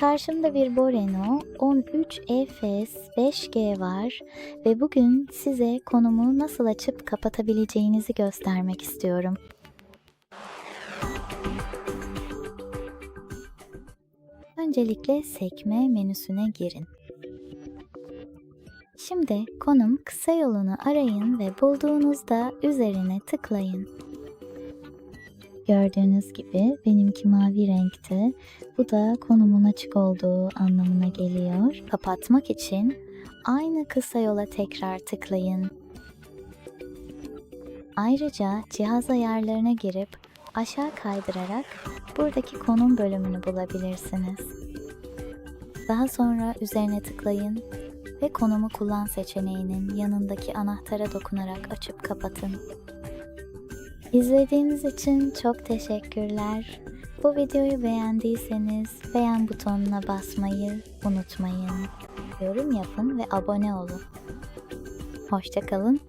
Karşımda bir Boreno 13 EFS 5G var ve bugün size konumu nasıl açıp kapatabileceğinizi göstermek istiyorum. Öncelikle sekme menüsüne girin. Şimdi konum kısa yolunu arayın ve bulduğunuzda üzerine tıklayın. Gördüğünüz gibi benimki mavi renkte. Bu da konumun açık olduğu anlamına geliyor. Kapatmak için aynı kısa yola tekrar tıklayın. Ayrıca cihaz ayarlarına girip aşağı kaydırarak buradaki konum bölümünü bulabilirsiniz. Daha sonra üzerine tıklayın ve konumu kullan seçeneğinin yanındaki anahtara dokunarak açıp kapatın. İzlediğiniz için çok teşekkürler. Bu videoyu beğendiyseniz beğen butonuna basmayı unutmayın. Yorum yapın ve abone olun. Hoşçakalın